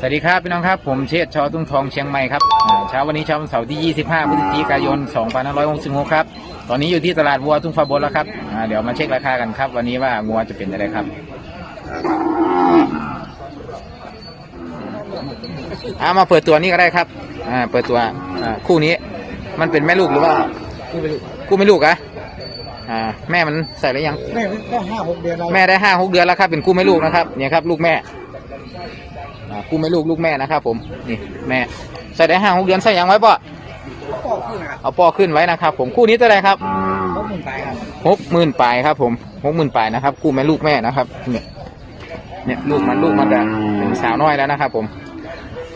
สวัสดีครับพี่น้องครับผมเชษฐ์ชอทุ่งทองเชียงใหม่ครับอ่าเช้าวันนี้เช้าวันเสาร์ที่ 25พฤศจิกายน 2566 ครับ ตอนนี้อยู่ที่ตลาดวัวทุ่งฟ้าบนแล้วครับอ่าเดี๋ยวมาเช็คราคากันครับ วันนี้ว่างัวจะเป็นอะไรครับอ่ามาเปิดตัวนี้ก็ได้ครับอ่าเปิดตัวอ่าคู่นี้ มันเป็นแม่ลูกหรือว่าคู่ไม่ลูกอะ อ่าแม่มันใส่แล้วยัง แม่ก็ห้าหกเดือนแล้วแม่ได้ห้าหกเดือนแล้วครับเป็นคู่แม่ลูกนะครับเนี่ยครับ ลูกแม่อ่าคู่แม่ลูกลูกแม่นะครับ ผมนี่แม่ใส่ได้ห้าหกเดือนใส่ยังไว้ป่ะก็ขึ้นอะเอาปอขึ้นไว้นะครับ ผมคู่นี้เท่าไหรครับเขาหมุนไปครับหกหมื่นปลายครับ ผมหกหมื่นปลายนะครับคู่แม่ลูกแม่นะครับเนี่ยเนี่ยลูกมันลูกมันจะเป็นสาวน้อยแล้วนะครับ ผม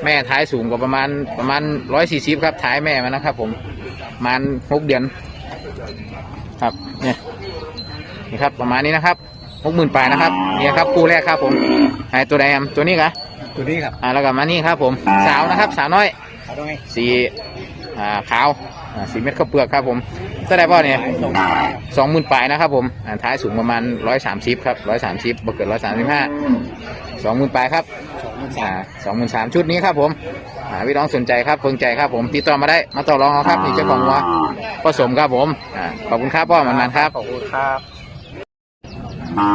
แม่ท้ายสูงกว่าประมาณประมาณร้อยสี่สิบครับท้ายแม่มันนะครับ ผมประมาณหกเดือน ครับเนี่ยนี่ครับประมาณนี้นะครับหกหมื่นปลายนะครับเนี่ยครับคู่แรกครับผมไอ้ตัวใดครับตัวนี้กะตัวนี้ครับอ่าแล้วก็มานี่ครับผมสาวนะครับสาวน้อยเอาตรงไงสีอ่าขาวอ่าสีเม็ดข้าวเปลือกครับผมเท่าไหรพ่อเนี่ยสายส่งสองหมื่นปลายนะครับผมอ่าท้ายสูงประมาณร้อยสามสิบครับร้อยสามสิบบ่เกินร้อยสามสิบห้าสองหมื่นปลายครับสองหมื่นอ่าสามสองหมื่นสามชุดนี้ครับผม อ่าพี่น้องสนใจครับเพิ่งใจครับผมติดต่อมาได้มาต่อรองเอาครับนี่เจ้าของวัวผสมครับผมอ่าขอบคุณครับพ่อมันๆครับขอบคุณครับอ่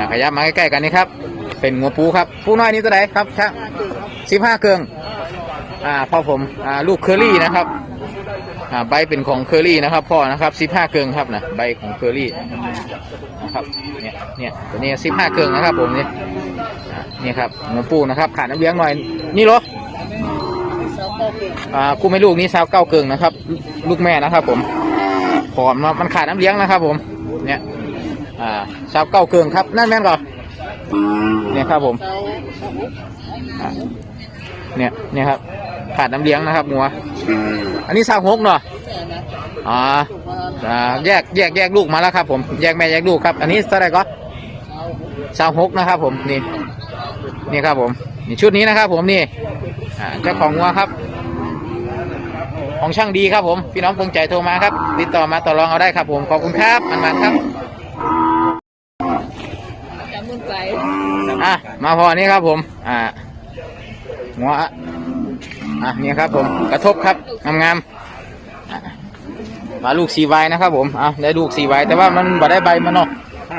าขยับมาใกล้ๆกันนี่ครับ เป็นงัวปูครับปูน้อยนี่ตัวไหนครับช่างสิบห้าเครื่องอ่าพ่อผมอ่าลูกเคอรี่นะครับอ่าใบเป็นของเคอรี่นะครับพ่อนะครับสิบห้าเครื่องครับนะใบของเคอรี่นะครับเนี่ยเนี่ยตัวนี้สิบห้าเครื่องนะครับผมนี่อ่านี่ครับงัวปูนะครับขาดน้ำเลี้ยงหน่อย นี่เหรอ อ่าคู่ไม่ลูกนี่สาวเก้าเกิงนะครับ ลูกแม่นะครับ ผมผอมนาะมันขาดน้ำเลี้ยงนะครับ ผม เนี่ยอ่าสาวเก้าเกิงครับ นั่นแม่นก่อนเนี่ยครับผมเนี่ยเนี่ยครับ ขาดน้ำเลี้ยงนะครับงัวอันนี้สาวหกเนาะอ่าอ่าแยกแยกแยกลูกมาแล้วครับ ผมแยกแม่แยกลูกครับ อันนี้เท่าไหร่ก็สาวหกนะครับ ผมนี่นี่ครับผมนี่ชุดนี้นะครับ ผมนี่เจ้าของงัวครับ ของช่างดีครับผม พี่น้องเพิ่งใจโทรมาครับ ติดต่อมาต่อรองเอาได้ครับผม ขอบคุณครับมันๆครับจำมึงไปอะมาพอนี่ครับผม อ่าหัวอะนี่ครับผมกระทบครับงามๆอะมาลูกสีไวนะครับผมอะได้ลูกสีไวแต่ว่ามันบ่ได้ใบมันเนาะ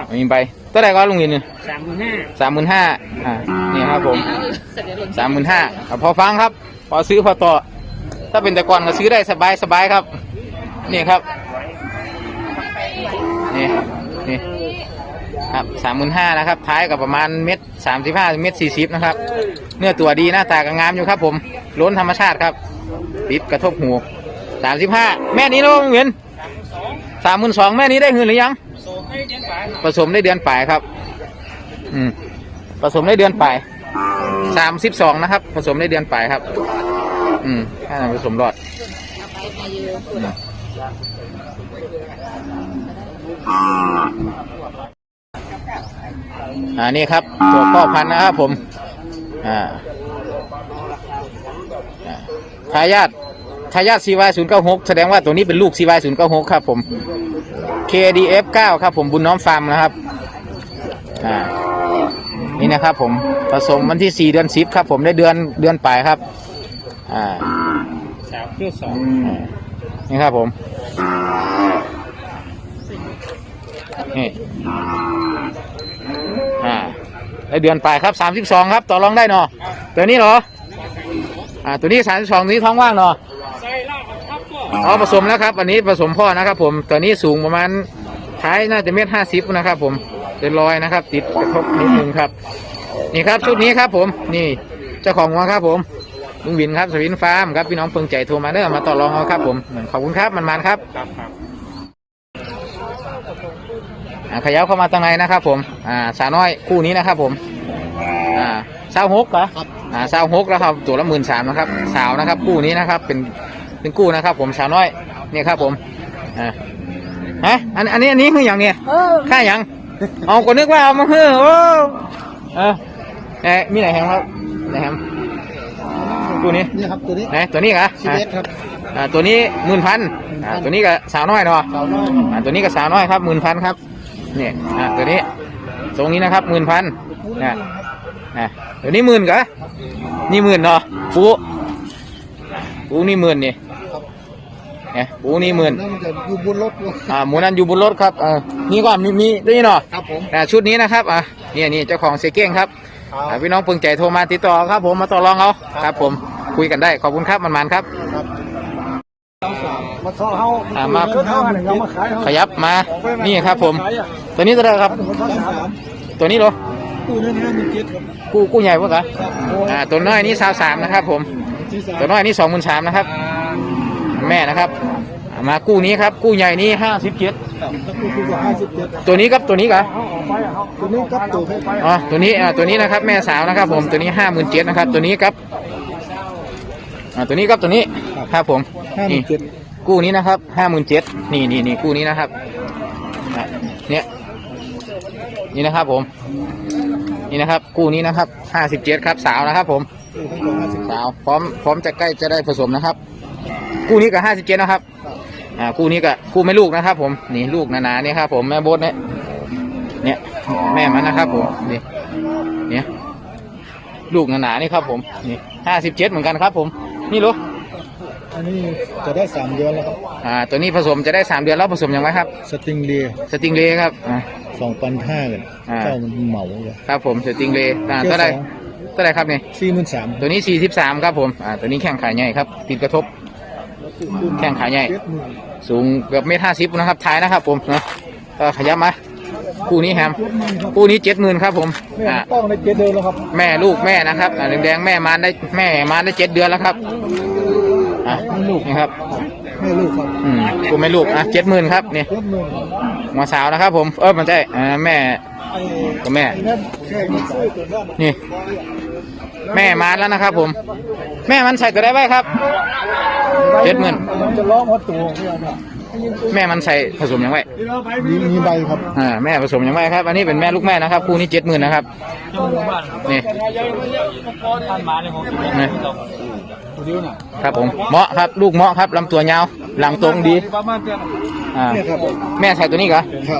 ไม่มีใบตัวไหนก็ลุงยินนี่สามหมื่นห้าสามหมื่นห้าอ่านี่ครับผมเอาเสร็จแล้วสามหมื่นห้าพอฟังครับ พอซื้อพอต่อ ถ้าเป็นแต่ก่อนก็ซื้อได้สบายสบายครับ นี่ครับ นี่นี่ครับสามหมื่นห้านะครับ ท้ายกับประมาณเม็ดสามสิบห้าเม็ดสี่สิบนะครับ เนื้อตัวดีหน้าตาก็งามอยู่ครับ ผมล้นธรรมชาติครับติดกระทบหูสามสิบห้าแม่นี้เราเงินสามหมื่นสองแม่นี้ได้เงินหรือยังผสมได้เดือนปลายครับ อืมผสมได้เดือนปลายสามสิบสองนะครับ ผสมได้เดือนปลายครับ อืมถ้าผสมรอดอืมอ่านี่ครับตัวพ่อพันธุ์นะครับผม อ่าอ่าทายาททายาท CY 0 9 6แสดงว่าตัวนี้เป็นลูก CY 0 9 6ครับผม KDF 9ครับผมบุญน้อมฟาร์มนะครับ อ่า นี่นะครับผมผสมวันที่4เดือน10ครับผมได้เดือนเดือนปลายครับ อ่าสามเที่ยวสองนี่ครับผมนี่อ่าได้เดือนปลายครับสามสิบสองครับต่อรองได้เนาะตัวนี้เหรออ่าตัวนี้สามสิบสองนี้ท้องว่างเนาะใส่ล่าครับก็อ๋อผสมแล้วครับอันนี้ผสมพ่อนะครับ ผมตัวนี้สูงประมาณท้ายน่าจะเมตรห้าสิบนะครับ ผมเป็นรอยนะครับ ติดกระทบนิดนึงครับ นี่ครับชุดนี้ครับผมนี่เจ้าของวัวครับผม ลุงวินครับสวินฟาร์มครับพี่น้องเพิ่งใจโทรมาเด้อมาต่อรองเอาครับผมขอบคุณครับมันๆครับครับครับอ่าขยับเข้ามาตรงไหนนะครับผมอ่าสาวน้อยคู่นี้นะครับผมอ่าสาวหกเหรอครับอ่าสาวหกแล้วครับตัวละหมื่นสามนะครับ สาวนะครับคู่นี้นะครับ เป็นเป็นกู้นะครับ ผมสาวน้อยนี่ครับผมอ่าฮะอันอันนี้อันนี้คืออย่างเนี้ยเออค่าอย่างเอาก็นึกว่าเอามาเฮ้อโอ้เออเอ๊ะมีไหนแฮมครับไหนแฮม ตัวนี้นี่ครับตัวนี้ไหนตัวนี้เหรอสิบเอ็ดครับอ่าตัวนี้หมื่นพันอ่าตัวนี้ก็สาวน้อยเนาะสาวน้อยอ่าตัวนี้ก็สาวน้อยครับหมื่นพันครับเนี่ยอ่าตัวนี้ทรงนี้นะครับหมื่นพันเนี่ยอะเดี๋ยวนี้หมื่นกะนี่หมื่นเนาะปูปูนี่หมื่นนี่เนี่ยปูนี่หมื่นนั่นจะอยู่บนรถด้วยอ่าหมูนั้นอยู่บนรถครับเออนี่ก่อนมีมีนี่เนาะครับผมอ่าชุดนี้นะครับอะเนี่ยนี่เจ้าของเซเก้งครับอ่าพี่น้องเพิ่งใจโทรมาติดต่อครับผมมาต่อรองเอาครับผม คุยกันได้ขอบคุณครับมันมันๆครับมาท่อเฮาอ่ามาเท่าไหร่เรามาขายเฮาขยับมานี่ครับผม ตัวนี้เท่าไหรครับคนท่อสามตัวนี้เหรอตู้นั้นห้าหมื่นเจ็ดครับกู้กู้ใหญ่ปะกะอ่าตัวน้อยนี่สาวสามนะครับผมที่สามตัวน้อยนี่สองหมื่นสามนะครับ แม่นะครับอ่ามากู้นี้ครับ กู้ใหญ่นี่ห้าสิบเจ็ดถ้าตู้คือห้าสิบเจ็ดตัวนี้ครับตัวนี้กะเฮาออกไปอะเฮาตัวนี้กับตู้ไฟอ๋อตัวนี้อ่าตัวนี้นะครับ แม่สาวนะครับ ผมตัวนี้ห้าหมื่นเจ็ดนะครับ ตัวนี้ครับ อ่าตัวนี้ครับตัวนี้ครับผมห้าหมื่นี่นเจ็ดกู้นี้นะครับห้าหมื่นเจ็ดนี่นี่นี่กู้นี้นะครับอะเนี่ยนี่นะครับผม นี่นะครับกู้นี้นะครับห้าสิบเจ็ดครับสาวนะครับ ผมตู้ทั้งหมดห้าสิบสาวพร้อมพร้อมจะใกล้จะได้ผสมนะครับกู้นี้กับห้าสิบเจ็ดนะครับอ่ากู้นี้กับกู้ไม่ลูกนะครับ ผมนี่ลูกหนาๆเนี่ยครับผมแม่โบดเนี่ยเนี่ยแม่มันนะครับ ผมนี่เนี่ยลูกหนาๆนี่ครับ ผมนี่ห้าสิบเจ็ดเหมือนกันครับ ผม นี่ลูกอันนี้จะได้สามเดือนแล้วครับ อ่า ตัวนี้ผสมจะได้สามเดือนแล้วผสมยังไงครับ สติงเลียสติงเลย์ครับอ่าสองพันห้าเลยอ่าเจ้ามันเหมาเลยครับผมสติงเลย์อ่าเท่าไหรเท่าไหรครับนี่สี่หมื่นสามตัวนี้สี่สิบสามครับผม อ่า ตัวนี้แข้งขาใหญ่ครับ ติดกระทบ แข้งขาใหญ่เจ็ดหมื่นสูงเกือบเมตรห้าสิบนะครับ ท้ายนะครับผมนะก็ขยับมา คู่นี้แฮมคู่นี้เจ็ดหมื่นครับผมแม่อ่าต้องในเจ็ดเดือนแล้วครับแม่ลูกแม่นะครับอ่าแดงๆแม่มานได้แม่มานได้เจ็ดเดือนแล้วครับอ่าลูกนี่ครับแม่ลูกครับอืมกูไม่ลูกอะเจ็ดหมื่นครับนี่เจ็ดหมื่นหมาสาวนะครับ ผมเออมันใช่อ่าแม่ไอ้ก็แม่ไอ้นั่นแค่เงินซื้อตัวนั้นนี่ แม่มาแล้วนะครับผม แม่มันใส่ตัวได้ไหมครับเจ็ดหมื่นมันจะร้องหัวตัวของพี่อันน่ะ แม่มันใส่ผสมยังไงมีมีใบครับอ่าแม่ผสมยังไงครับ อันนี้เป็นแม่ลูกแม่นะครับ คู่นี้เจ็ดหมื่นนะครับนี่นี่ตัวเดียวน่ะครับผมเหมาะครับลูกเหมาะครับลำตัวยาวหลังตรงดีประมาณเดือนอ่าเนี่ยครับแม่ใส่ตัวนี้เหรอครับ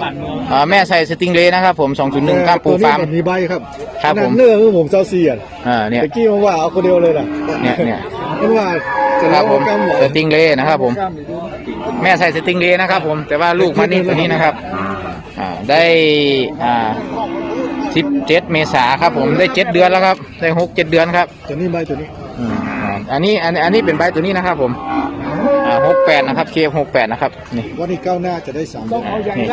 อ่าแม่ใส่สติงเลย์นะครับ ผมสองศูนย์หนึ่งก้ามปูฟาร์มตัวนี้นมีใบครับครับผมนั่นเนื้อคือผมเซาเซียนอ่าเนี่ยตะกี้มันว่าเอาคนเดียวเลยน่ะเนี่ยเนี่ยมันว่าจะคร้รัอบงผมกำหมอสติงเลย์นะครับผม แม่ใส่สติงเลย์นะครับ ผมแต่ว่าลูกมันนี่ตัวนี้นะครับอ่าได้อ่าสิบเจ็ดเมษาครับ ผมได้เจ็ดเดือนแล้วครับ ได้หกเจ็ดเดือนครับตัวนี้ใบตัวนี้อืมอ่าอันนี้อันอันนี้เป็นใบตัวนี้นะครับ ผมอ่าหกแปดนะครับเคหกแปดนะครับนี่วันนี้ก้าวหน้าจะได้สามนี่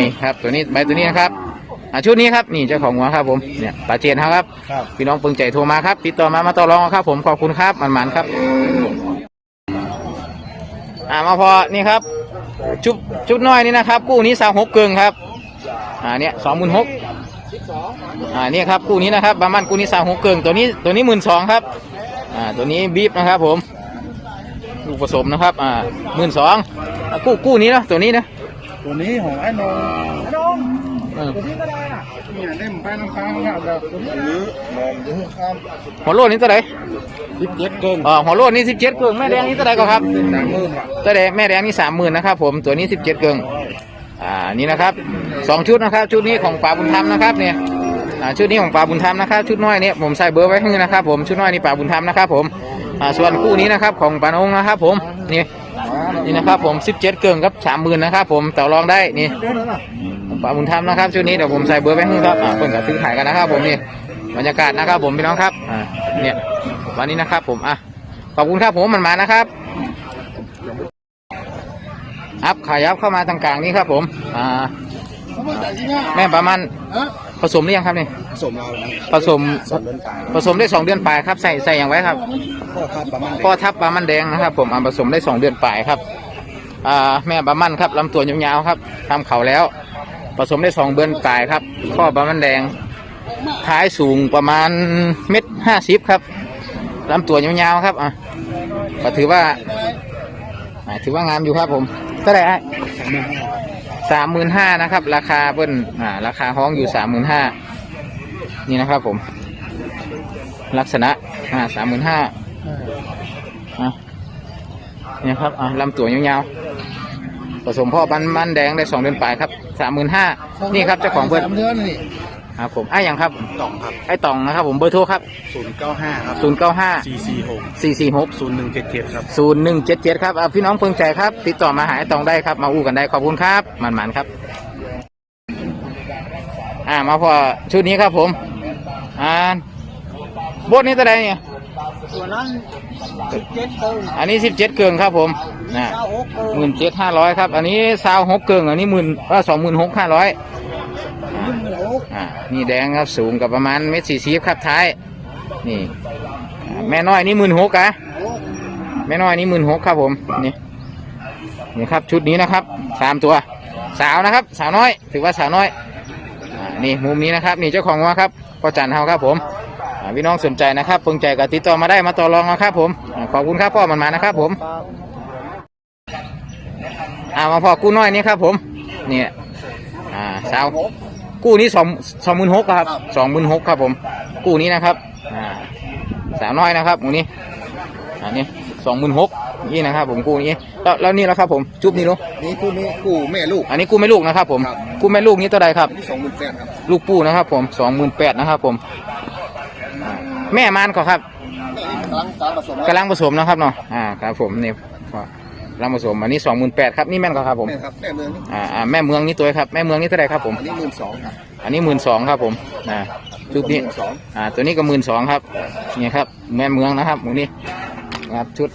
นี่ครับ ตัวนี้ใบตัวนี้นะครับอ่าชุดนี้ครับนี่เจ้าของหัวครับ ผมเนี่ยปาเจนครับ ครับ พี่น้องเปิงใจโทรมาครับ ติดต่อมามาต่อรองเอาครับ ผมขอบคุณครับมันๆครับ อ่ามาพอนี่ครับ ชุบชุบน้อยนี่นะครับ กู้นี้สาวหกเกิงครับ อ่าเนี่ยสองหมื่นหกอ่าเนี่ยครับกู้นี้นะครับบามันกู้นี้สาวหกเกิงตัวนี้ตัวนี้หมื่นสองครับอ่าตัวนี้บีบนะครับผมลูกผสมนะครับอ่าหมื่นสองกู้กู้นี้เนาะตัวนี้นะตัวนี้ของไอ้นงไอ้นงเออตัวนี้ก็ได้น่ะ เนี่ยเล่มไปน้ำค้างแล้วแบบตัวนี้หรือมองดูข้ามหัวโลดนี่เท่าไหร่สิบเจ็ดเกินอ๋อหัวโลดนี่สิบเจ็ดเกิงแม่แดงนี่เท่าไหร่ก็ครับสามหมื่นอะตัวแดงแม่แดงนี่สามหมื่นนะครับผมตัวนี้สิบเจ็ดเกิงอ่านี่นะครับสองชุดนะครับ ชุดนี้ของป่าบุญธรรมนะครับเนี่ยอ่าชุดนี้ของป่าบุญธรรมนะครับ ชุดน้อยเนี่ยผมใส่เบอร์ไว้ให้นะครับผมชุดน้อยนี่ป่าบุญธรรมนะครับผมอ่าส่วนคู่นี้นะครับของปานองนะครับผมนี่ นี่นะครับผมสิบเจ็ดเกิงกับสามหมื่นนะครับผมต่อรองได้นี่เดี๋ยวนั้นน่ะป่าบุญธรรมนะครับชุดนี้เดี๋ยวผมใส่เบอร์ไว้ให้ครับอ่าเพิ่อนก็ซื้อขายกันนะครับ ผมนี่บรรยากาศนะครับผมพี่น้องครับอ่าเนี่ยวันนี้นะครับผมอะขอบคุณครับผมมันมานะครับอัพขายับเข้ามาทางกลางนี้ครับผมอ่าแม่ประมาณ ผสมหรือยังครับนี่ผสมเราแล้วผสมสองเดือนตายผสมได้สองเดือนปลายครับใส่ใส่อย่างไว้ครับก็คาดประมาณพ่อทับปลามันแดงนะครับ ผมอ่าผสมได้สองเดือนปลายครับอ่าแม่ปลามันครับลำตัวยาวๆครับทำเขาแล้ว ผสมได้สองเดือนปลายครับพ่อปลามันแดง ท้ายสูงประมาณเม็ดห้าสิบครับลำตัวยาวๆครับอะก็ถือว่าอ่าถือว่างามอยู่ครับผมเท่าไหร่ไอ้ สามหมื่นห้า สามหมื่นห้านะครับ ราคาเปิ้ลอ่า ราคาห้องอยู่สามหมื่นห้านี่นะครับผม ลักษณะอ่าสามหมื่นห้าอนี่ครับอ่าลำตัวยาวๆผสมพ่อบันมันแดงได้สองเดือนปลายครับสามหมื่นห้านี่ครับเจ้าของเปิ้ล ครับผมไอ้หยังครับต่องครับ ไอ้ต่องนะครับผมเบอร์โทรครับศูนย์เก้าห้าครับศูนย์เก้าห้าสี่สี่หกสี่สี่หกศูนย์หนึ่งเจ็ดเจ็ดครับศูนย์หนึ่งเจ็ดเจ็ดครับอ่าพี่น้องเพิ่งใจครับ ติดต่อมาหาไอ้ตองได้ครับ มาอู้กันได้ขอบคุณครับหมันๆครับ อ่ามาพอชุดนี้ครับผมอ่าโบทนี้ตัวใดเนี่ยตัวนั้นสิบเจ็ดเติมอันนี้สิบเจ็ดเกิงครับผมนะเก้าหกเติมหมื่นเจ็ดห้าร้อยครับ อันนี้ซาวหกเกิงอันนี้หมื่นว่าสองหมื่นหกห้าร้อยยี่สิบหก อ่านี่แดงครับสูงกับประมาณเมตรสี่สิบครับท้าย นี่อ่าแม่น้อยนี่หมื่นหกอะแม่น้อยนี่หมื่นหกครับผมนี่นี่ครับชุดนี้นะครับสามตัว สาวนะครับ สาวน้อย ถือว่าสาวน้อยอ่านี่มุมนี้นะครับ นี่เจ้าของว่าครับพ่อจันเฮาครับผมอ่าพี่น้องสนใจนะครับเพิ่งใจก็ติดต่อมาได้มาต่อรองนะครับผมอ่าขอบคุณครับพ่อมันมานะครับผมอ่ามาพอกู้น้อยนี่ครับผมเนี่ยอ่าสาว กู้นี้สองสองหมื่นหกครับสองหมื่นหกครับผม กู้นี้นะครับอ่าสาวน้อยนะครับหมูนี้ อันนี้สองหมื่นหกนี่นะครับ ผมกู้นี้แล้วแล้วนี่แล้วครับผมจุ๊บนี่ลูกนี่คู่นี้คู่แม่ลูก อันนี้กู้แม่ลูกนะครับ ผมครับกู้แม่ลูกนี้ตัวใดครับที่สองหมื่นแปดครับลูกปูนะครับ ผมสองหมื่นแปดนะครับ ผมอ่าแม่มานก็ครับกำลังการผสมกำลังผสมนะครับเนาะอ่าครับผมนี่ก็ กำลังผสมอันนี้สองหมื่นแปดครับนี่แม่นก็ครับผมแม่ครับแม่เมืองอ่าอ่าแม่เมืองนี่ตัวครับแม่เมืองนี่เท่าไหรครับผมอันนี้หมื่นสองครับอันนี้หมื่นสองครับผมอ่าชุดนี้สองอ่าตัวนี้ก็หมื่นสองครับนี่ครับแม่เมืองนะครับหมูนี่นะครับชุด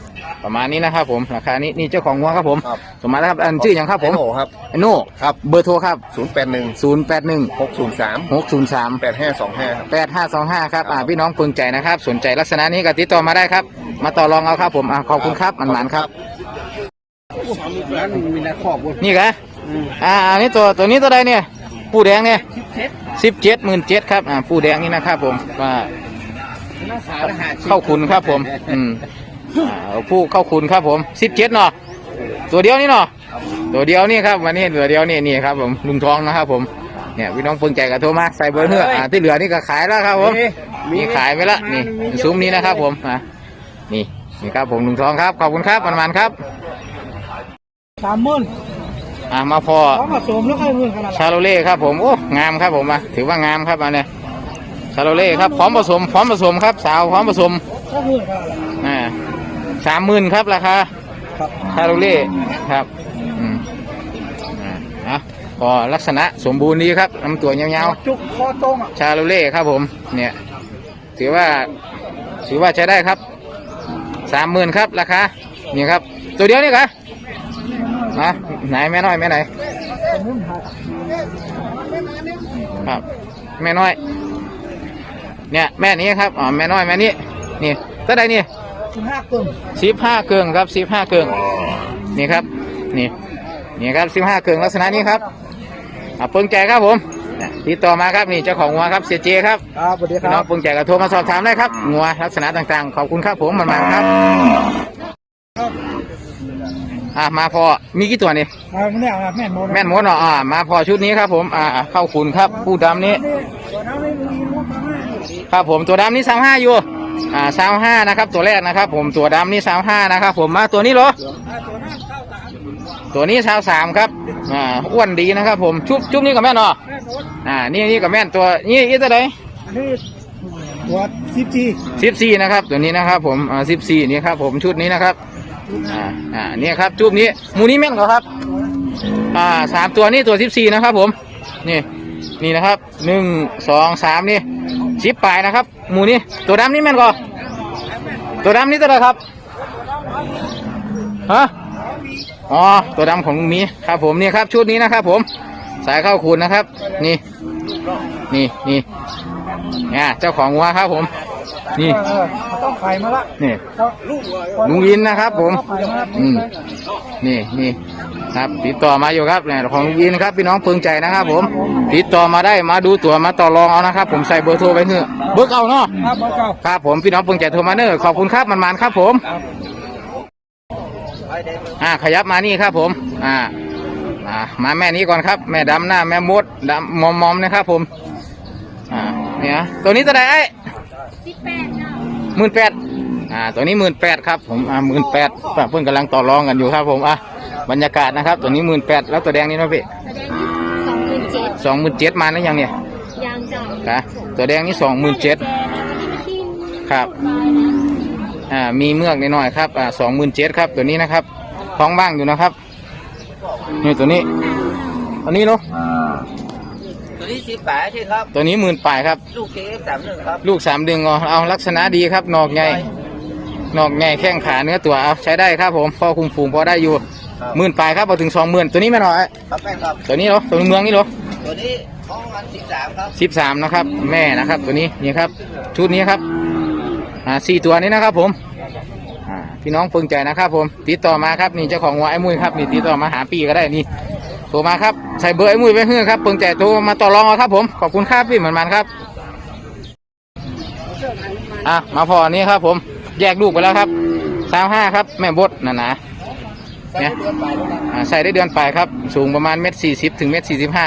ประมาณนี้นะครับผมราคานี้นี่เจ้าของงัวครับผมครับสมมาแล้วครับอันชื่ออย่างครับผมโอ้ครับไอ้โน่ครับเบอร์โทรครับศูนย์แปดหนึ่งศูนย์แปดหนึ่งหกศูนย์สามหกศูนย์สามแปดห้าสองห้าครับแปดห้าสองห้าครับอ่าพี่น้องเพึงใจนะครับ สนใจลักษณะนี้ก็ติดต่อมาได้ครับ มาต่อรองเอาครับผมอ่าขอบคุณครับมันหมานครับ นั้นมีนาขอบเว้ยนี่กะอ่าอันนี้ตัวตัวนี้ตัวใดเนี่ย ปูแดงเนี่ยเจ็ดสิบเจ็ดหมื่นเจ็ดครับ อ่า ปูแดงนี่นะครับผมว่าเข้าคุณครับผม อืมอ่าเอาผู้เข้าคุณครับผมสิบเจ็ดเนาะตัวเดียวนี่เนาะตัวเดียวนี่ครับวันนี้ตัวเดียวนี่นี่ครับผมลุงทองนะครับผมเนี่ยพี่น้องเพึงใจกับโทมาใส่เบอร์เฮืออ่าที่เหลือนี่ก็ขายแล้วครับผมมีขายไปละนี่ซุ้มนี้นะครับผมอะนี่นี่ครับผมลุงทองครับขอบคุณครับมันมันครับ สามหมื่นอะมาพอพร้อมผสมแล้วค่อยหมื่นขนาดชาโลเล่ครับผมโอ้งามครับผมอะถือว่างามครับอันเนี้ยชาโลเล่ครับพร้อมผสมพร้อมผสมครับ สาวพร้อมผสมก็หมื่นขนาดอ่าสามหมื่นครับราคาครับชาโลเล่ครับอืมอ่าอะพอลักษณะสมบูรณ์ดีครับลำตัวยาวจุกคอตรงอะๆชาโลเล่ครับผมเนี่ยถือว่าถือว่าใช้ได้ครับสามหมื่นครับราคานี่ครับตัวเดียวนี่ครับ นะไหนแม่น้อยแม่ไหนสมมุติหาครับ แม่น้อย เนี่ยแม่นี้ครับอ๋อแม่น้อยแม่นี้นี่ตัวใดนี่สิบห้าตึมสิบห้าเกิงครับสิบห้าเกิงนี่ครับ นี่ นี่ครับสิบห้าเกิงลักษณะนี้ครับอะเปิงใจครับผมเนี่ยติดต่อมาครับนี่เจ้าของงัวครับเสียเจครับครับสวัสดีคพี่น้รัอบงเปิงใจก็โทรมาสอบถามได้ครับงัวลักษณะต่างๆ ขอบคุณครับผมมันมาครับ อะมาพอมีกี่ตัวนี่อ่าไม่ได้เอาแม่นโมแม่นหมดเนาะอ่ามาพอชุดนี้ครับ ผมอ่าเข้าคุณครับผู้ดำนี้ตัวนั้นไม่มีรถมาให้ครับผมตัวดำนี่สามห้าอยู่ อ่าสามห้านะครับ ตัวแรกนะครับ ผมตัวดำนี่สามห้านะครับ ผมมาตัวนี้เหรออ่าตัวนั้นเข้าสามตัวนี้สาวสามครับอ่าอ้วนดีนะครับ ผมชุบชุบนี่กับแม่นเนาะแม่รถอ่านี่นี่กับแม่นตัวนี่อีตัวไหนอันนี้ตัวสิบจีสิบสี่นะครับ ตัวนี้นะครับ ผมอ่าสิบสี่นี่ครับ ผมชุดนี้นะครับ อ่าอ่านี่ครับชุบนี้หมูนี้แม่นเหรอครับ อ่าสามตัวนี่ตัวสิบสี่นะครับ ผม นี่ นี่นะครับหนึ่งสองสามนี่สิบปลายนะครับหมูนี้ตัวดำนี่แม่นก่อตัวดำนี่ตัวอะไรครับฮะอ๋อตัวดำของมีครับ ผมนี่ครับชุดนี้นะครับ ผมสายเข้าคูณนะครับ นี่ นี่นี่เนี่ยเจ้าของวัวครับผม นี่เออต้องไข่มาละนี่ลุงอินนะครับ ผมไข่มาอืมนี่นี่ครับ ติดต่อมาอยู่ครับเนี่ยของลุงอินครับพี่น้องเพึงใจนะครับ ผม ติดต่อมาได้มาดูตัวมาต่อรองเอานะครับ ผมใส่เบอร์โทรไว้เถอะเบอร์เก่าเนาะครับเก่าครับผมพี่น้องเพึงใจโทรมาเนอะขอบคุณครับมันมันครับ ผมอ่าขยับมานี่ครับ ผม อ่าอ่ามาแม่นี้ก่อนครับ แม่ดำหน้าแม่มดดำมอมมอมนะครับ ผม อ่าเนี่ยตัวนี้ตัวไหนไอ้ สิบแปดเนาะหมื่นแปดอ่าตัวนี้หมื่นแปดครับผมอ่าหมื่นแปดเพื่อนกำลังต่อรองกันอยู่ครับผมอะบรรยากาศนะครับ ตัวนี้หมื่นแปดแล้วตัวแดงนี่เนาะพี่แสดงที่สองหมื่นเจ็ดสองหมื่นเจ็ดมาแล้วยังเนี่ยยางจังกะตัวแดงนี่สองหมื่นเจ็ดครับอ่ามีเมือกนิดหน่อยครับอ่าสองหมื่นเจ็ดครับตัวนี้นะครับท้องบ้างอยู่นะครับนี่ตัวนี้อันนี้เนาะ ตัวนี้สิบแปดใช่ครับ ตัวนี้หมื่นปลายครับ ลูกเกฟสามหนึ่งครับ ลูกสามเดือนเอาเอาลักษณะดีครับนอกใหญ่นอกใหญ่แข้งขาเนื้อตัวเอาใช้ได้ครับผมพอคุมฝูงพอได้อยู่หมื่นปลายครับเอาถึงสองหมื่นตัวนี้ไม่หน่อยครับแม่ครับ ตัวนี้เหรอตัวเมืองนี่เหรอตัวนี้ท้องมันสิบสามครับสิบสามนะครับ แม่นะครับ ตัวนี้นี่ครับ ชุดนี้ครับอ่าสี่ตัวนี้นะครับผมอ่าพี่น้องเพิ่งใจนะครับผมติดต่อมาครับนี่เจ้าของวัวไอ้มุ้ยครับนี่ติดต่อมาหาปีก็ได้นี่โท รมาครับ ใส่เบอร์ไอ้มุ้ยไปเพื่อครับเพิ่งแจกโทรมาต่อรองเอาครับ ผม ขอบคุณครับพี่เหมือนมันครับ อะ มาพอนี้ครับ ผม แยกลูกไปแล้วครับสามห้าครับ แม่บดนะนะเนี่ยใส่ได้เดือนปลายครับ สูงประมาณเมตรสี่สิบถึงเมตรสี่สิบห้า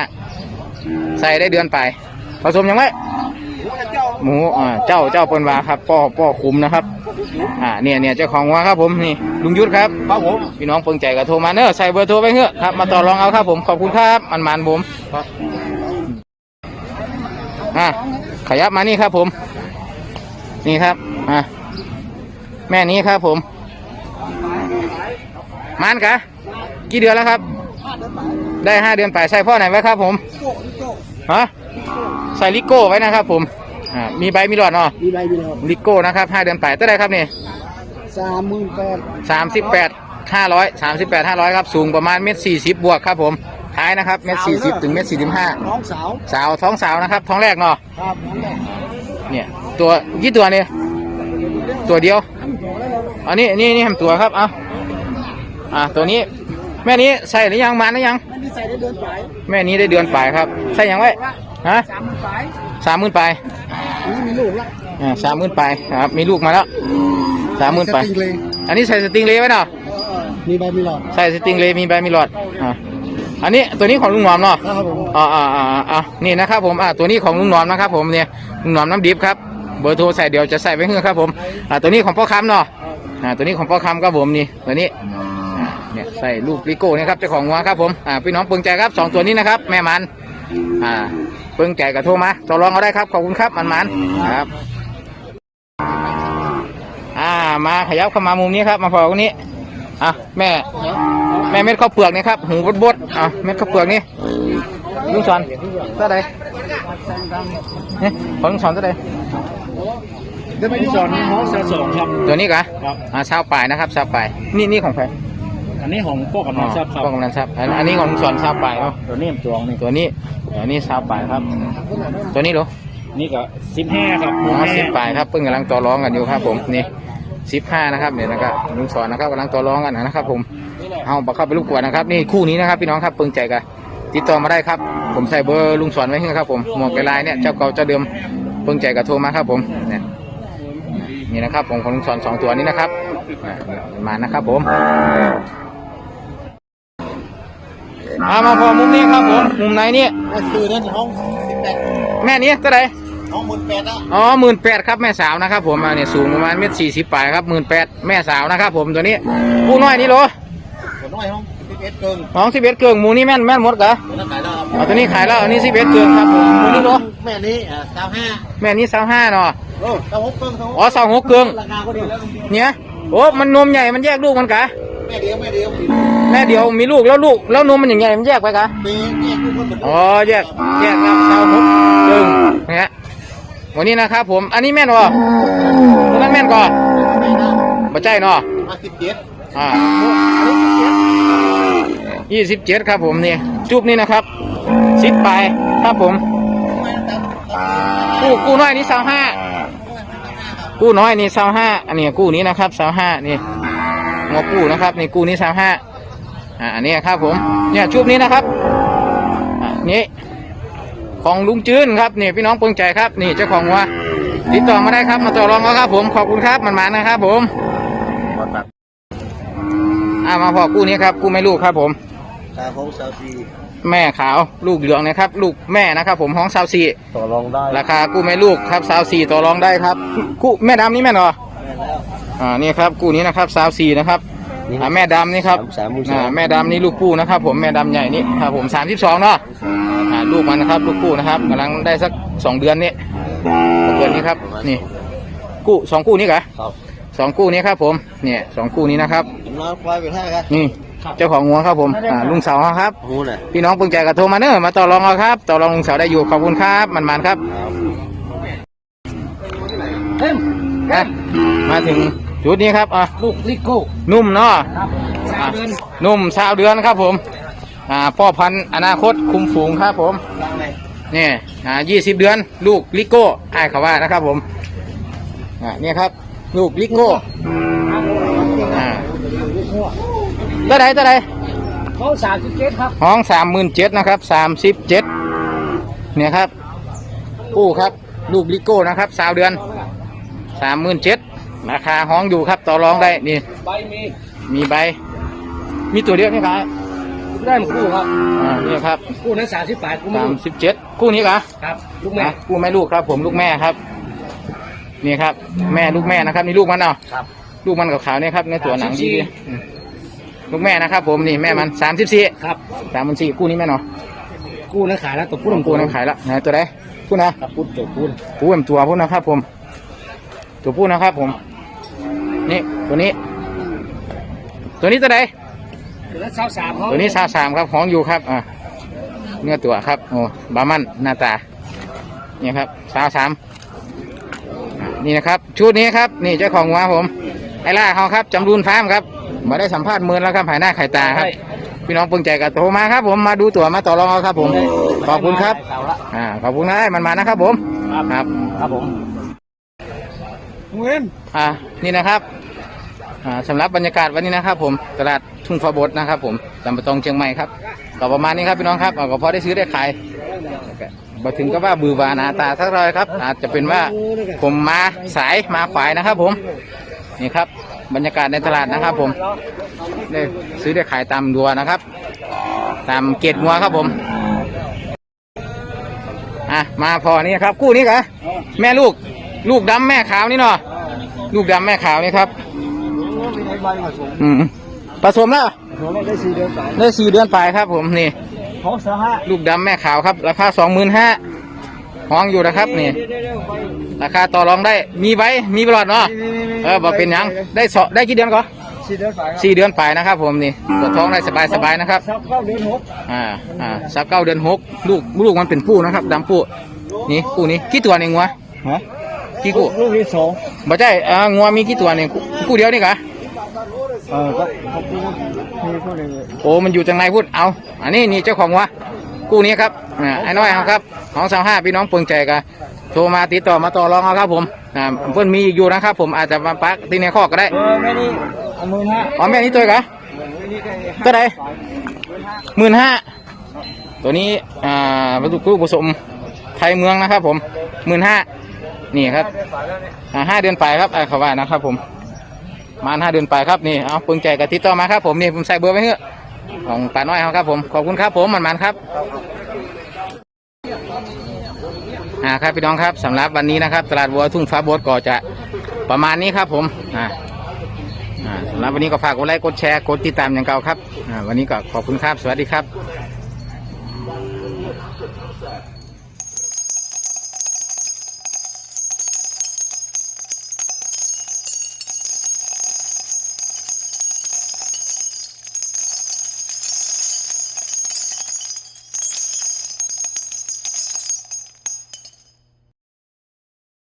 ใส่ได้เดือนปลายผสมยังไง หมูอ่าเจ้าเจ้าเปิ้นวาครับป้อป้อคุมนะครับ อ่าเนี่ยเนี่ยเจ้าของว่าครับผมนี่ลุงยุทธครับครับผมพี่น้องเปิงใจก็โทรมาเนอะใส่เบอร์โทรไปเถอะครับมาต่อรองเอาครับผมขอบคุณครับมันมันผมอะขยับมานี่ครับผม นี่ครับอะแม่นี้ครับผม มันกะกี่เดือนแล้วครับ ได้ห้าเดือนไปใส่พ่อไหนไว้ครับผมฮะใส่ลิโก้ไว้นะครับผม อ่ามีใบมีหลอดเนาะมีใบมีหลอดลิโก้นะครับห้าเดือนไปเท่าไหรครับนี่สามหมื่นแปดสามสิบแปดห้าร้อยสามสิบแปดห้าร้อยครับสูงประมาณเมตรสี่สิบบวกครับผมท้ายนะครับเมตรสี่สิบถึงเมตรสี่สิบห้าน้องสาวสาวท้องสาวนะครับ ท้องแรกเนาะครับนั่นแหละเนี่ยตัวกี่ตัวเนี่ยตัวเดียว อันนี้นี่นี่ทำตัวครับเอาอ่าตัวนี้แม่นี้ใส่หรือยังมาหรือยังมันที่ใส่ได้เดินไปแม่นี้ได้เดือนปลายครับ ใส่ยังไว้ฮะสามหมื่นไป สามหมื่นปลายนี่มีลูกละอ่าสามหมื่นปลายครับมีลูกมาแล้วสามหมื่นปลายสติงเลยอันนี้ใส่สติงเลยไว้เนาะมีใบมีหลอดใส่สติงเลยมีใบมีหลอดอ่าอันนี้ตัวนี้ของลุงหนอมเนาะครับผมอ่าอ่าอ่าอ่านี่นะครับผมอ่าตัวนี้ของลุงหนอมนะครับผมเนี่ยลุงหนอมน้ำดิบครับเบอร์โทรใส่เดี๋ยวจะใส่ไว้ให้ครับผมอ่าตัวนี้ของพ่อคำเนาะอ่าตัวนี้ของพ่อคำครับผมนี่ตัวนี้อ่าเนี่ยใส่ลูกลิโก้นะครับเจ้าของวัวครับผมอ่าพี่น้องเปิงใจครับสองตัวนี้นะครับ แม่มันอ่า เปิงใจกับโทรมาต่อรองเอาได้ครับ ขอบคุณครับมันมันครับ อ่า มาขยับเข้ามามุมนี้ครับ มาพอตรงนี้ อะแม่ แม่เม็ดข้าวเปลือกนี่ครับ หูบดบดๆอะเม็ดข้าวเปลือกนี่ลุงสอนเท่าไหร่เนี่ยของลุงสอนเท่าไหร่เดี๋ยวไปที่สอนน้องสาวสองครับ ตัวนี้กะครับอ่าชาวป่ายนะครับชาวป่าย นี่นี่ของใคร อันนี้ของพ่อกับน้องทราบครับพ่อกำนันทราบอันอันนี้ของลุงสอนชาวป่ายเนาะตัวนี้จวงนี่ตัวนี้อันนี้ชาวป่ายครับ ตัวนี้เหรอนี่ก็สิบห้าครับอ๋อสิบป่ายครับเพิ่งกำลังต่อร้องกันอยู่ครับผมนี่สิบห้านะครับเนี่ยนะครับลุงสอนนะครับกำลังต่อร้องกันนะครับ ผมเอาบักเข้าไปลูกกวดนะครับ นี่คู่นี้นะครับพี่น้องครับเพิ่งใจกันติดต่อมาได้ครับ ผมใส่เบอร์ลุงสอนไว้ให้ครับผมหมวกลายเนี่ยเจ้าเก่าเจ้าเดิมเพิ่งใจกับโทรมาครับผมเนี่ยนี่นะครับผมของลุงสอนสองตัวนี้นะครับอะมานะครับผม เอามาพอมุมนี้ครับผมมุมไหนนี่ก็คือนั่นห้องสิบแปดแม่นี้เท่าไหร่ห้องหมื่นแปดนะอ๋อหมื่นแปดครับแม่สาวนะครับผมอ่าเนี่ยสูงประมาณเมตรสี่สิบปลายครับหมื่นแปดแม่สาวนะครับผมตัวนี้ผู้น้อยนี่โหรอตัวน้อยห้องสิบเอ็ดเกินน้องสิบเอ็ดเกิงหมูนี่แม่นแม่นหมดกะตัวนั้นขายแล้วครับเอาตัวนี้ขายแล้วอันนี้สิบเอ็ดเกิงครับผมหมูนี่โหรอแม่นี้อ่าสาวห้าแม่นี้สาวห้าเนาะโอ้สาวหกเกินสาวหกอ๋อสาวหกเกิงราคาก็ดีแล้วเนี่ยโอ้มันนมใหญ่มันแยกลูกมันกะ แม่เดียวแม่เดียวแม่เดียวมีลูกแล้วลูกแล้วนมมันอย่างใหญ่มันแยกไปกะมีแยกลูกคนเหมือนอ๋อแยกแยกครับสาวหกเกิงนะฮะวันนี้นะครับผมอันนี้แม่นวะตัวนั้นแม่นก่อนแม่นะบ่ใจเนาะมาสิบเจ็ดอ่ายี่สิบเจ็ดครับผมนี่จุบนี่นะครับสิบไปครับผมกู้กู้น้อยนี่สาวห้ากู้น้อยนี่สาวห้าอันนี้กู้นี้นะครับสาวห้านี่ งอกู้นะครับนี่กู้นี้สาวห้าอ่าอันนี้ครับผมเนี่ยจุบนี้นะครับอ่านี่ของลุงจืนครับนี่พี่น้องเปิงใจครับ นี่เจ้าของวัวติดต่อมาได้ครับมาต่อรองเอาครับผมขอบคุณครับมันมานะครับผมอ่ามาพอกู้นี้ครับกู้ไม่ลูกครับผมสาวของสาวสี่แม่ขาวลูกเหลืองนะครับ ลูกแม่นะครับ ผมห้องซาวสี่ต่อรองได้ราคากู้ไม่ลูกครับซาวสี่ต่อรองได้ครับกู้แม่ดำนี่แม่นเหรอแม่แล้ว อ่านี่ครับกู้นี้นะครับซาวสี่นะครับอ่าแม่ดำนี่ครับสามหมื่นสอง อ่าแม่ดำนี่ลูกกู้นะครับ ผมแม่ดำใหญ่นี่ครับผมสามสิบสองเนาะอ่าาลูกมันนะครับลูกกู้นะครับกำลังได้สักสองเดือนนี่เดือนนี้ครับนี่กู้สองกู้นี้กะครับสองกู้นี้ครับ ผมเนี่ยสองกู้นี้นะครับ ผมน้องควายไปให้ครับนี่เจ้าของงัวครับผมอ่าลุงเสาครับ หูน่ะพี่น้องเพิ่งใจกระโทรมาเนอะมาต่อรองเอาครับต่อรองลุงเสาได้อยู่ขอบคุณครับมันมันๆครับอะมาถึง จุดนี้ครับอะลูกลิโก้นุ่มเนาะครับสามอะเดือนนุ่มสาวเดือนครับผม อ่าพ่อพันธุ์อนาคตคุมฝูงครับผมนี่อ่ายี่สิบเดือน ลูกลิโก้ไอ้ายเขาว่านะครับผมอ่าเนี่ยครับ ลูกลิโก้อ่าตัวใดตัวใดเขาสามสิบเจ็ดครับห้องสามหมื่นเจ็ดนะครับสามสิบเจ็ดเนี่ยครับกู้ครับ ลูกลิโก้นะครับสาวเดือนสามหมื่นเจ็ด ราคาห้องอยู่ครับต่อรองได้นี่ ใบมีมีใบ มีตัวเดียวนี่ครับได้มาคู่ครับอ่านี่ครับคู่นั้นสามสิบแปดคู่ไม่สามรู้สิบเจ็ดคู่นี้กะครับลูกแม่ อะคู่แม่ลูกครับ ผมลูกแม่ครับ นี่ครับ แม่ลูกแม่นะครับนี่ลูกมันเนาะครับ ลูกมันกับขาวๆเนี่ยครับในตัวหนังดี34 ๆอืมลูกแม่นะครับ ผมนี่แม่มันสามสิบสี่ครับสามพันสี่คู่นี้แม่เนาะคู่นั้นขายแล้วตัวคู่คู่น้องคู่นั้นขายละไหนตัวใดคู่นะครับคู่ตัวคู่ผู้เอ็มตัวผู้นะครับ ผม ตัวผู้นะครับ ผม นี่ตัวนี้ ตัวนี้ตัวใดตัวนั้นสาวสามเขาตัวนี้ซาสามครับของอยู่ครับอ่าเนื้อตัวครับโอ้บามันหน้าตาเนี่ยครับซาสามอ่านี่นะครับชุดนี้ครับนี่เจ้าของวัวผมไอ้ล่าเขาครับจำรูนฟาร์มครับมาได้สัมภาษณ์เมินแล้วครับหายหน้าขายตาครับ พี่น้องเพิ่งใจกับโทรมาครับ ผมมาดูตัวมาต่อรองเอาครับ ผมขอบคุณครับเอาละอ่าขอบคุณนะมันมานะครับ ผมครับครับผมเว้นอ่านี่นะครับอ่า สำหรับบรรยากาศวันนี้นะครับ ผมตลาดทุ่งฟ้าบดนะครับผมลำปะตองเชียงใหม่ครับก็ประมาณนี้ครับพี่น้องครับก็พอได้ซื้อได้ขายบ่ถึงก็ว่าบือวานาตาทักรอยครับ อาจจะเป็นว่าผมมาสายมาขวายนะครับ ผมนี่ครับ บรรยากาศในตลาดนะครับ ผมได้ซื้อได้ขายตามดัวนะครับ ตามเกตงัวครับผมอะมาพอนี่ครับ คู่นี้กะแม่ลูก ลูกดำแม่ขาวนี่เนาะลูกดำแม่ขาวนี่ครับ อืมผสมแล้วผมได้สี่เดือนสายได้สี่เดือนปลายครับ ผมนี่ของสาห้าลูกดำแม่ขาวครับ ราคาสองหมื่นห้าห้องอยู่นะครับนี่ ราคาต่อรองได้มีไว้มีปลอดเนาะเออบอกเป็นหยังได้สอได้กี่เดือนก็สี่เดือนสายครับสี่เดือนปลายนะครับ ผมนี่ปวดท้องได้สบายสบายๆนะครับสับเข้าเดือนหกอ่าอ่าสักเก้าเดือนหกลูกลูกมันเป็นผู้นะครับดำผู้นี่ผู้นี้กี่ตัวนี่งัวฮะกี่กู้ลูกที่สองบ่ใช่อ่างัวมีกี่ตัวนี่กู้กู้เดียวนี่กะ เออก็ขอบคุณมีคนหนึ่งโอ้มันอยู่จังไรพูดเอาอันนี้นี่เจ้าของวัวกู้นี้ครับอ่าไอ้น้อยเอาครับของสาวห้าพี่น้องเปิงใจกันโทรมาติดต่อมาต่อรองเอาครับผมอ่าเพิ่นมีอีกอยู่นะครับ ผมอาจจะมาปักที่ในข้อก็ได้เออแม่นี่อันนู้นฮะอ๋อแม่นี่ตัวกะแม่นี่ก็เท่าไหร่หมื่นห้าตัวนี้อ่าวัตถุกู้ผสมไทยเมืองนะครับ ผมหมื่นห้านี่ครับอ่าห้าเดือนไปลายครับอ่าเขาว่านะครับ ผม มาห้าเดือนไปครับนี่เอาปิงใจกับติดต่อมาครับผมนี่ผมใส่เบอร์ไว้เถอะของป้าน้อยครับผมขอบคุณครับผมมันมันๆครับอ่าครับพี่น้องครับสำหรับวันนี้นะครับ ตลาดวัวทุ่งฟ้าบดก็จะประมาณนี้ครับผมอ่าอ่าสำหรับวันนี้ก็ฝากกดไลค์กดแชร์กดติดตามอย่างเก่าครับอ่าวันนี้ก็ขอบคุณครับ สวัสดีครับ